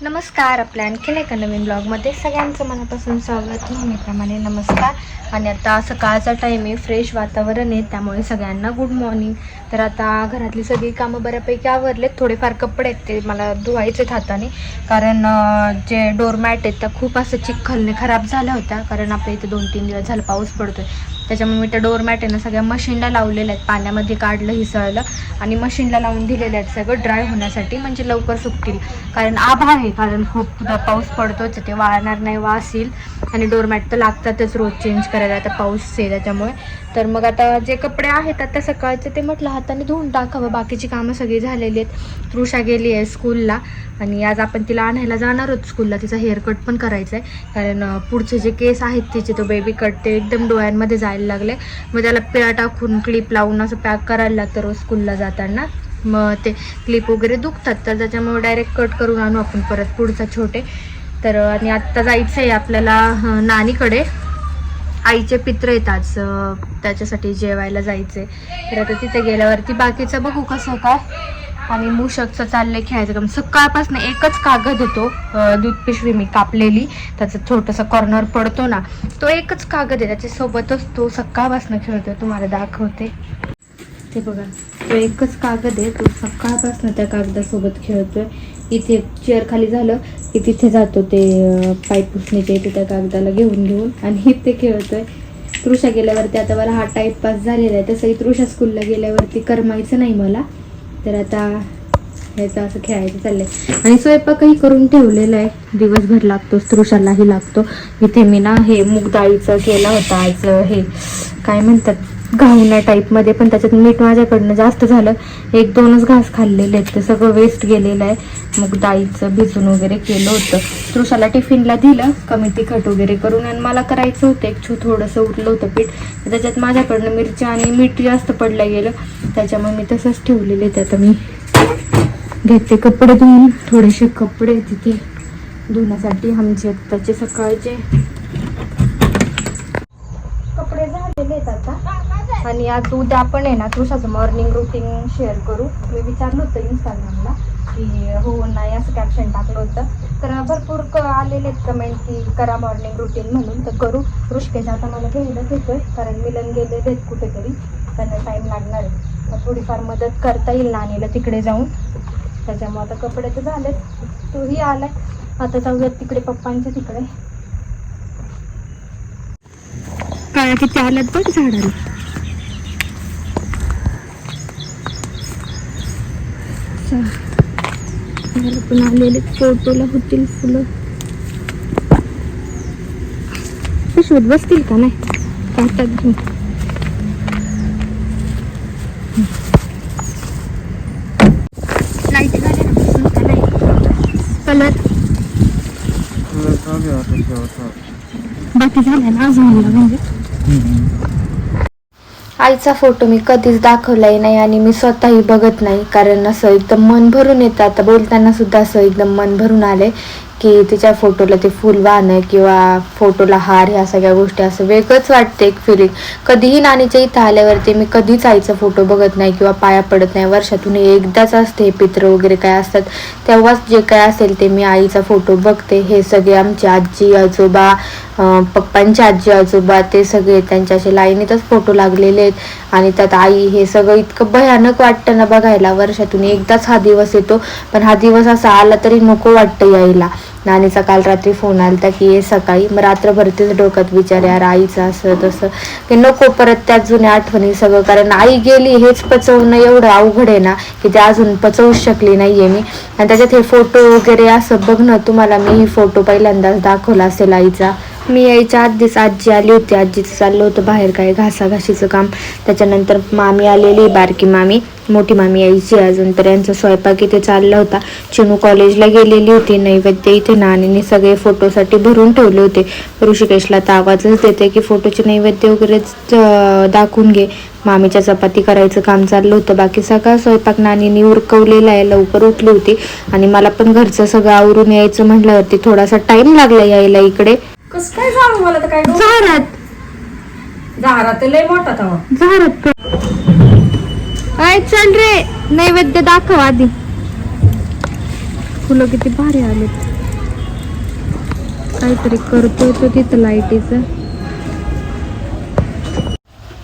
नमस्कार आपल्या आणखीन एका नवीन ब्लॉगमध्ये सगळ्यांचं मनापासून स्वागत. नेहमीप्रमाणे नमस्कार. आणि आता सकाळचा टाईम आहे फ्रेश वातावरण आहे त्यामुळे सगळ्यांना गुड मॉर्निंग तर आता घरातली सगळी कामं बऱ्यापैकी आवरलेत. थोडेफार कपडे आहेत ते मला धुवायचेत हाताने. कारण जे डोरमॅट आहेत त्या खूप असं चिखलने खराब झाल्या होत्या. कारण आपल्या इथे दोन तीन दिवस झालं पाऊस पडतोय. त्याच्यामुळे मी त्या डोरमॅट आहे ना सगळ्या मशीनला लावलेल्या आहेत. पाण्यामध्ये काढलं हिसळलं आणि मशीनला लावून दिलेले आहेत सगळं ड्राय होण्यासाठी. म्हणजे लवकर सुकतील. कारण आभाळ आहे. कारण खूप पाऊस पडतोच. ते वाळणार नाही वास येईल. आणि डोरमॅट तर लागतातच रोज चेंज करायला. आता पाऊस आहे त्याच्यामुळे. तर मग आता जे कपडे आहेत आता सकाळचे ते म्हटलं हाताने धुवून टाकावं. बाकीची कामं सगळी झालेली आहेत. तृषा गेली आहे स्कूलला आणि आज आपण तिला आणायला जाणार आहोत स्कूलला तिचा हेअरकट पण करायचा आहे कारण पुढचे जे केस आहेत तिचे तो बेबी कट ते एकदम डोळ्यांमध्ये जायला लागले. मग त्याला पिळा टाकून क्लिप लावून असं पॅक करायला लागतं रोज स्कूलला जाताना. मग ते क्लिप वगैरे दुखतात. तर त्याच्यामुळे डायरेक्ट कट करून आणू आपण परत पुढचा छोटे. तर आणि आत्ता जायचं आहे आपल्याला नानीकडे. आईचे पित्र आहेत आज त्याच्यासाठी जेवायला जायचे तर आता तिथे गेल्यावरती बाकीचं बघू कसं काय. आणि मूषकचं चाललंय खेळायचं. काम सकाळपासून एकच कागद होतो दूध पिशवी मी कापलेली. त्याचं छोटंसं कॉर्नर पडतो ना तो एकच कागद आहे. त्याच्यासोबतच तो सकाळपासून खेळतोय. तुम्हाला दाखवते. ते बघा तो एकच कागद आहे. तो सकाळपासून त्या कागदासोबत खेळतोय. इथे चेअर खाली झालं की तिथे जातो ते पाईप पाय पुसण्याचे इथे त्या कागदाला घेऊन घेऊन आणि इथे खेळतोय. तृषा गेल्यावरती आता मला हा टाईमपास झालेला आहे. तसंही तृषा स्कूलला गेल्यावरती करमायचं नाही मला. तर आता ह्याचं असं खेळायचं चाललंय. आणि स्वयंपाकही करून ठेवलेला आहे. दिवसभर लागतो तृषालाही लागतो. इथे मी ना हे मूग डाळीचं केलं होतं आज हे काय म्हणतात? घावण्या टाईपमध्ये पण त्याच्यात मीठ माझ्याकडनं जास्त झालं. एक दोनच घास खाल्लेले आहेत ते सगळं वेस्ट गेलेलं आहे. मग डाळीचं भिजून वगैरे केलं होतं. तृषाला टिफिनला दिलं कमी तिखट वगैरे करून आणि मला करायचं होतं. एक छू थोडंसं उरलं होतं पीठ. त्याच्यात माझ्याकडनं मिरच्या आणि मीठ जास्त पडलं गेलं. त्याच्यामुळे मी तसंच ठेवलेले ते आता मी घेते कपडे धुवून थोडेसे कपडे तिथे. धुण्यासाठी आमचे आत्ताचे सकाळचे कपडे झालेले आहेत आता आणि आज उद्या आपण आहे ना तुळसाचं मॉर्निंग रुटीन शेअर करू. मी विचारलं होतं इंस्टाग्रामला की हो नाही असं कॅप्शन टाकलं होतं. तर भरपूर क आलेले आहेत कमेंट की करा मॉर्निंग रुटीन म्हणून. तर करू. ऋषिकेश आता मला घ्यायलाच येतोय कारण मिलन गेले आहेत कुठेतरी. त्यांना टाईम लागणार आहे. तर थोडीफार मदत करता येईल नानीला तिकडे जाऊन. त्याच्यामुळे आता कपडे तर झालेत. तूही आलाय. आता जाऊयात तिकडे पप्पांच्या तिकडे. काय किती आल्यात बघ झाडाला? चा- मला पण आलेले फोटोला होतील फुलं. पिशवीत बसतील का नाही? काढतात घेऊन. लाइट झाले कलर बाकी झाल्या ना अजून म्हणजे? आईचा फोटो मी कधीच दाखवलाही नाही आणि मी स्वतःही बघत नाही. कारण असं एकदम मन भरून येतं. आता बोलताना सुद्धा असं एकदम मन भरून आले की तिच्या फोटोला ते फुल वाहणं किंवा फोटोला हार ह्या सगळ्या गोष्टी असं वेगळंच वाटते एक फिलिंग कधीही नानीच्या इथं आल्यावरती मी कधीच आईचा फोटो बघत नाही किंवा पाया पडत नाही. वर्षातून एकदाच असते हे पित्र वगैरे काय असतात तेव्हाच जे काय असेल ते मी आईचा फोटो बघते. हे सगळे आमची आजी आजोबा पप्पांचे आजी आजोबा ते सगळे त्यांच्या असे लाईनीतच फोटो लागलेले आहेत. आणि त्यात आई हे सगळं इतकं भयानक वाटतं ना बघायला. वर्षातून एकदाच हा दिवस येतो. पण हा दिवस असा आला तरी नको वाटतं यायला. नानीचा काल रात्री फोन आलता की ये सकाळी. मग रात्रभर तेच डोक्यात विचार यार आईचं असं तसं. की नको परत त्या जुन्या आठवणी सगळं. कारण आई गेली हेच पचवणं एवढं अवघड आहे ना की ते अजून पचवू शकली नाहीये मी. आणि त्याच्यात हे फोटो वगैरे असं बघणं तुम्हाला मी हे फोटो पहिल्यांदाच दाखवला असेल आईचा. मी यायच्या आधीच आजी आली होती. आजीचं चाललं होतं बाहेर काय घासाघाशीचं काम. त्याच्यानंतर मामी आलेली बारकी मामी. मोठी मामी यायची अजून तर यांचा स्वयंपाक इथे चालला होता. चिनू कॉलेजला गेलेली होती. नैवेद्य इथे नानीने सगळे फोटोसाठी भरून ठेवले होते. ऋषिकेशला तर आवाजच देते की फोटोचे नैवेद्य वगैरे दाखवून घे. मामीच्या चपाती करायचं काम चाललं होतं. बाकी सगळा स्वयंपाक नानीने उरकवलेला आहे. लवकर उठली होती. आणि मला पण घरचं सगळं आवरून यायचं म्हटल्यावरती थोडासा टाईम लागला यायला इकडे. कस काय सांगू मला तर काय झारात. झारा तर लय मोठा तवा. झारात काय चल रे नैवेद्य दाखव आधी. फुलं किती भारी आलेत. काहीतरी करतोय तो तिथं लाईटीचं.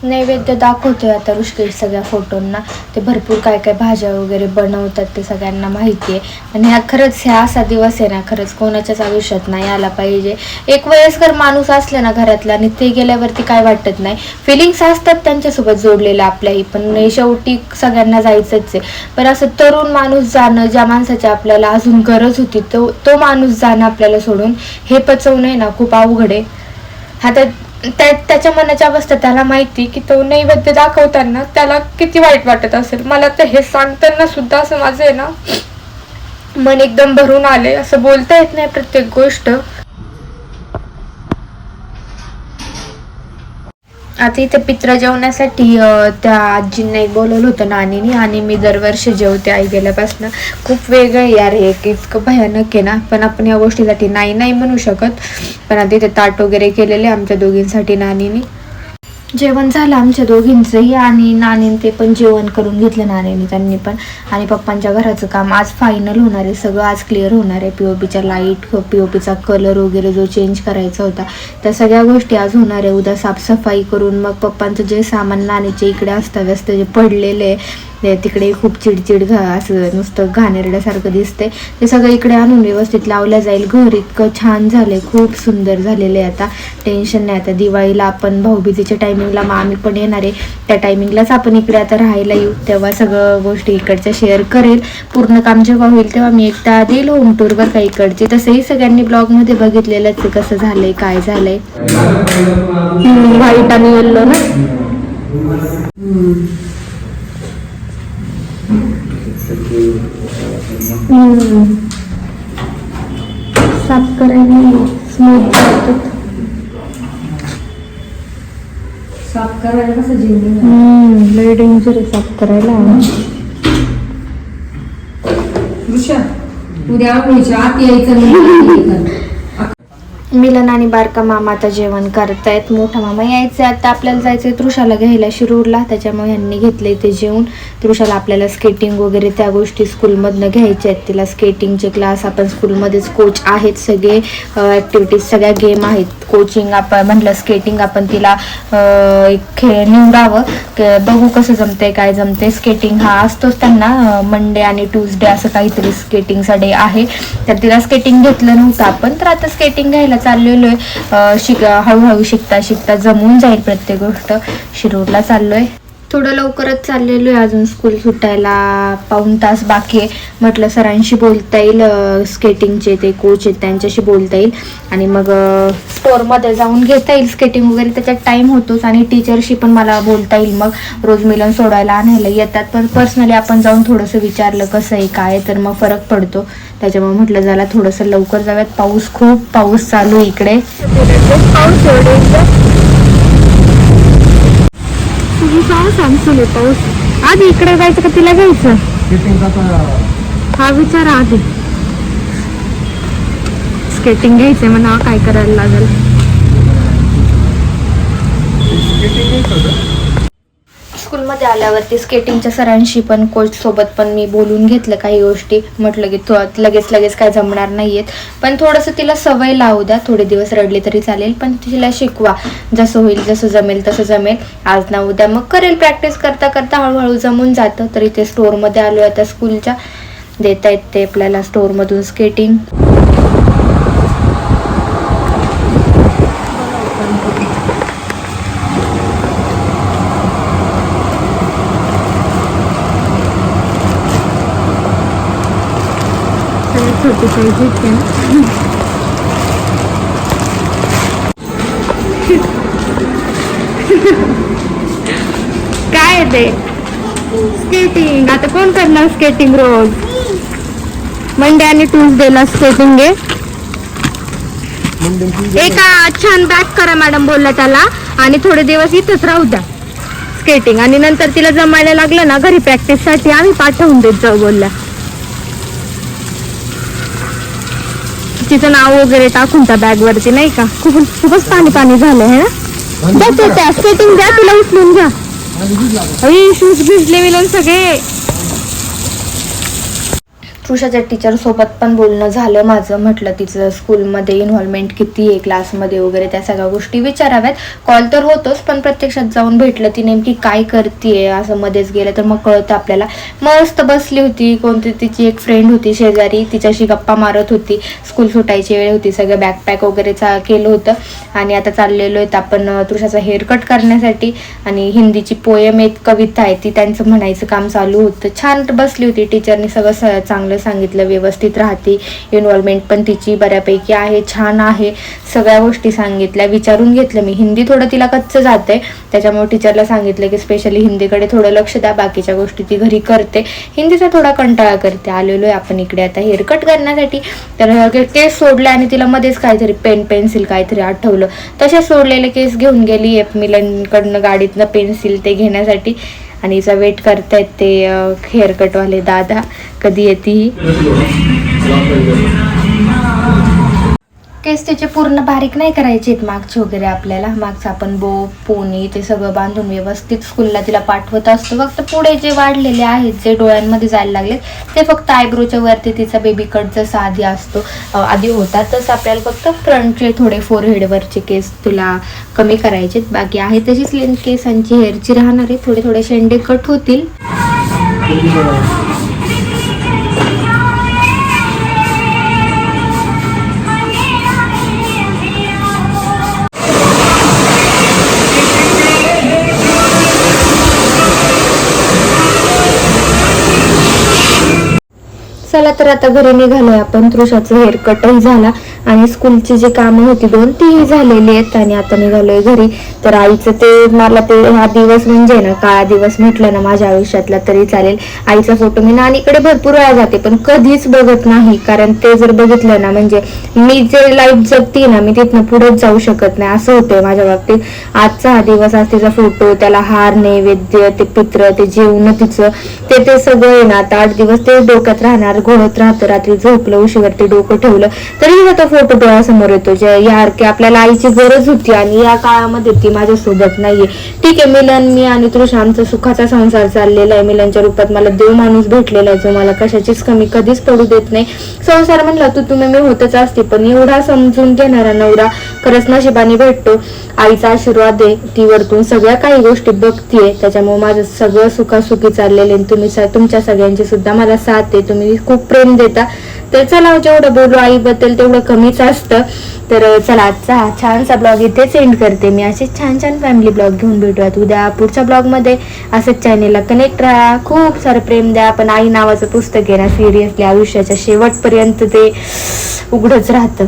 नैवेद्य दाखवतोय आता ऋषिकेश सगळ्या फोटोंना. ते भरपूर काय काय भाज्या वगैरे बनवतात ते सगळ्यांना माहिती आहे आणि ह्या खरंच ह्या असा दिवस आहे ना खरंच कोणाच्याच आयुष्यात नाही आला पाहिजे. एक वयस्कर माणूस असला ना घरातला आणि ते गेल्यावरती काय वाटत नाही. फिलिंग्स असतात त्यांच्यासोबत जोडलेल्या आपल्याही पण शेवटी सगळ्यांना जायचंच आहे. पण असं तरुण माणूस जाणं ज्या माणसाची आपल्याला अजून गरज होती तो तो माणूस जाणं आपल्याला सोडून हे पचवणं आहे ना खूप अवघड आहे. आता त्याच्या मनाच्या अवस्था त्याला माहिती की तो नैवेद्य दाखवताना त्याला किती वाईट वाटत असेल. मला तर हे सांगताना सुद्धा असं माझं आहे ना मन एकदम भरून आले असं बोलता येत नाही प्रत्येक गोष्ट. आता इथे पित्र जेवण्यासाठी त्या आजींना एक बोलवलं होतं नानीने आणि मी दरवर्षी जेवते आई गेल्यापासून. खूप वेगळं आहे यार हे एक इतकं भयानक आहे ना. पण आपण या गोष्टीसाठी नाही नाही म्हणू शकत. पण आता इथे ताट वगैरे केलेले आमच्या दोघींसाठी नानीने. जेवण झालं आमच्या दोघींचंही आणि नानीन ते पण जेवण करून घेतलं नानीने त्यांनी पण. आणि पप्पांच्या घराचं काम आज फायनल होणार आहे. सगळं आज क्लिअर होणार आहे. पी ओ पीच्या लाइट पी ओ पीचा कलर वगैरे जो चेंज करायचा होता त्या सगळ्या गोष्टी आज होणार आहे. उद्या साफसफाई करून मग पप्पांचं जे सामान नानीचे इकडे अस्ताव्यस्त जे पडलेले आहे, तिकडे खूप चिडचिड घा असं नुसतं घाणेरड्यासारखं दिसते ते सगळं इकडे आणून व्यवस्थित लावलं जाईल. घर इतकं छान झालंय. खूप सुंदर झालेलं आहे आता. टेन्शन नाही आता. दिवाळीला आपण भाऊबीजेच्या टायमिंगला मग आम्ही पण येणार आहे. त्या टायमिंगलाच आपण इकडे आता राहायला येऊ. तेव्हा सगळं गोष्टी इकडच्या शेअर करेल. पूर्ण काम जेव्हा होईल तेव्हा मी एकदा देईल होम टूरवर काही इकडची. तसंही सगळ्यांनी ब्लॉगमध्ये बघितलेलंच आहे कसं झालंय काय झालंय. व्हाईट आणि येल्लो ना. साफ करायला स्मूथ साफ करायला कसं जेवण हम्म, लय डेंजर आहे साफ करायला. उद्या आंघोळीच्या आत यायचं नाही. मिलन आणि बारका मामा आता जेवण करतायत. मोठा मामा यायचे आता आपल्याला जायचं आहे तृषाला घ्यायला शिरूरला. त्याच्यामुळे ह्यांनी घेतले ते जेवण. तृषाला आपल्याला स्केटिंग वगैरे त्या गोष्टी स्कूलमधनं घ्यायच्या आहेत. तिला स्केटिंगचे क्लास आपण स्कूलमध्येच कोच आहेत सगळे. ॲक्टिव्हिटीज सगळ्या गेम आहेत. कोचिंग आपण म्हटलं स्केटिंग आपण तिला एक खेळ निवडावं. बघू कसं जमतंय काय जमतंय. स्केटिंग हा असतोच त्यांना मंडे आणि ट्यूजडे असं काहीतरी स्केटिंगचा डे आहे. तर तिला स्केटिंग घेतलं नव्हतं आपण. तर आता स्केटिंग घ्यायला चाललेलो आहे. शिक हळूहळू शिकता शिकता जमून जाईल प्रत्येक गोष्ट. शिरूरला चाललोय. थोडं लवकरच चाललेलो आहे अजून स्कूल सुटायला. पाऊण तास बाकी आहे. म्हटलं सरांशी बोलता येईल स्केटिंगचे ते कोच आहेत त्यांच्याशी बोलता येईल. आणि मग स्टोअरमध्ये जाऊन घेता येईल स्केटिंग वगैरे. त्याच्यात टाईम होतोच आणि टीचरशी पण मला बोलता येईल मग. रोज मिलन सोडायला आणायला येतात. पण पर्सनली आपण जाऊन थोडंसं विचारलं कसं आहे काय तर मग फरक पडतो. त्याच्यामुळे म्हटलं झाला थोडंसं लवकर जाऊयात. पाऊस खूप पाऊस चालू आहे इकडे. पाऊस सांगतो पाऊस. आधी इकडे जायचं का तिला घ्यायचं? हा विचार आधी. स्केटिंग घ्यायचंय म्हणा काय करायला लागेल. स्कूलमध्ये आल्यावरती स्केटिंगच्या सरांशी पण कोच सोबत पण मी बोलून घेतलं काही गोष्टी. म्हटलं की लगेच लगेच काय जमणार नाहीयेत. पण थोडंसं तिला सवय लावू द्या. थोडे दिवस रडले तरी चालेल पण तिला शिकवा. जसं होईल जसं जमेल तसं जमेल. आज ना उद्या मग करेल प्रॅक्टिस करता करता हळूहळू जमून जातं. तर इथे स्टोअरमध्ये आलो आता स्कूलच्या देता येत ते आपल्याला स्टोअरमधून स्केटिंग छोटी साईज इतके ना काय ते? स्केटिंग आता कोण करणार स्केटिंग रोज? मंडे आणि ट्यूजडेला स्केटिंग आहे. एका छान बॅक करा मॅडम बोलला त्याला. आणि थोडे दिवस इथंच राहू द्या. स्केटिंग आणि नंतर तिला जमायला लागलं ना घरी प्रॅक्टिससाठी आम्ही पाठवून देत जाऊ बोलल्या तिचं नाव वगैरे टाकून त्या बॅग वरती नाही का? खूप खूपच पाणी पाणी झालं है ना? त्या स्केटिंग द्या तिला उचलून घ्या. शूज भिजले मिळून सगळे. तृषाच्या टीचरसोबत पण बोलणं झालं माझं. म्हटलं तिचं स्कूलमध्ये इन्व्हॉल्वमेंट किती आहे क्लासमध्ये वगैरे त्या सगळ्या गोष्टी विचाराव्यात. कॉल तर होतोच पण प्रत्यक्षात जाऊन भेटलं ती नेमकी काय करते असं मध्येच गेलं तर मग कळतं आपल्याला. मस्त बसली होती कोणती तिची एक फ्रेंड होती शेजारी तिच्याशी गप्पा मारत होती. स्कूल सुटायची वेळ होती सगळं बॅकपॅक वगैरे चा केलं होतं. आणि आता चाललेलो आहेत आपण अं, तृषाचा हेअर कट करण्यासाठी. आणि हिंदीची पोयम एक कविता आहे ती त्यांचं म्हणायचं काम चालू होतं. छान बसली होती टीचरनी सगळं स- चांगलं सांगितलं व्यवस्थित राहते इन्व्हॉल्वमेंट पण तिची बऱ्यापैकी आहे छान आहे. सगळ्या गोष्टी सांगितल्या विचारून घेतलं मी. हिंदी थोडं तिला कच्चं जाते त्याच्यामुळे टीचरला सांगितलं की स्पेशली हिंदीकडे थोडं लक्ष द्या बाकीच्या गोष्टी ती घरी करते. हिंदीचा थोडा कंटाळा करते. आलेलो आहे आपण इकडे आता हेअरकट करण्यासाठी. तर केस सोडले आणि तिला मध्येच काहीतरी पेन पेन्सिल काहीतरी आठवलं. तसे सोडलेले केस घेऊन गेली एफ मिलनकडनं गाडीतनं पेन्सिल ते घेण्यासाठी. आणि हिचा वेट करतायत ते हेअरकटवाले दादा कधी येते ही केस त्याचे पूर्ण बारीक नाही करायचे आहेत मागचे वगैरे आपल्याला. मागचं आपण बो पोनी ते सगळं बांधून व्यवस्थित स्कूलला तिला पाठवत असतो. फक्त पुढे जे वाढलेले आहेत जे डोळ्यांमध्ये जायला लागले ते फक्त आयब्रोच्या वरती तिचा बेबी कट जसा आधी असतो. आधी होता तसं आपल्याला फक्त फ्रंटचे थोडे फोरहेडवरचे केस तुला कमी करायचे आहेत. बाकी आहे तशीच लेन केसांची हेअरची राहणार आहे. थोडे थोडे शेंडे कट होतील. चला तर आता घरी निघालोय आपण. तृषाचं हेअर कटही झाला. आणि स्कूलची जी कामं होती दोन तीही झालेली आहेत आणि आता निघालोय घरी. तर आईचं ते मला ते हा दिवस म्हणजे ना काळा दिवस म्हटलं ना माझ्या आयुष्यातला तरी चालेल. आईचा फोटो मी नानीकडे भरपूर वेळा जाते पण कधीच बघत नाही. कारण ते जर बघितलं ना म्हणजे मी जे लाईफ जगते ना मी तिथनं पुढेच जाऊ शकत नाही. असं होतंय माझ्या बाबतीत. आजचा हा दिवस आज तिचा फोटो त्याला हार नैवेद्य ते पित्र ते जेवण तिचं ते ते सगळं आहे ना आता आठ दिवस ते डोक्यात राहणार घोळत राहतं. रात्री झोपलं उशीवरती डोकं ठेवलं तरी तो फोटो डोळ्यासमोर येतो जे यार आपल्याला आईची गरज होती आणि या काळामध्ये ती माझ्यासोबत नाहीये. ठीक आहे मिलन मी आणि तृषा आमचा सुखाचा संसार चाललेला आहे. मिलनच्या रूपात मला देव माणूस भेटलेला आहे जो मला कशाचीच कमी कधीच पडू देत नाही. संसार म्हणला तू तुम्ही मी होतच असते पण एवढा समजून घेणारा नवरा खरंच नशिबाने भेटतो. आईचा आशीर्वाद आहे ती वरतून सगळ्या काही गोष्टी बघतीये. त्याच्यामुळे माझं सगळं सुखासुखी चाललेले आहे. तुम्ही तुमच्या सगळ्यांची सुद्धा मला साथ आहे तुम्ही खूप प्रेम देता. तर चला जेवढं बोलू आईबद्दल तेवढं कमीच असतं. तर चला आजचा हा छानसा ब्लॉग इथेच एंड करते. मी असे छान छान फॅमिली ब्लॉग घेऊन भेटूयात. उद्या पुढच्या ब्लॉगमध्ये असंच चॅनेलला कनेक्ट राहा. खूप सारं प्रेम द्या. पण आई नावाचं पुस्तक आहे ना सिरियसली आयुष्याच्या शेवटपर्यंत ते उघडच राहतं.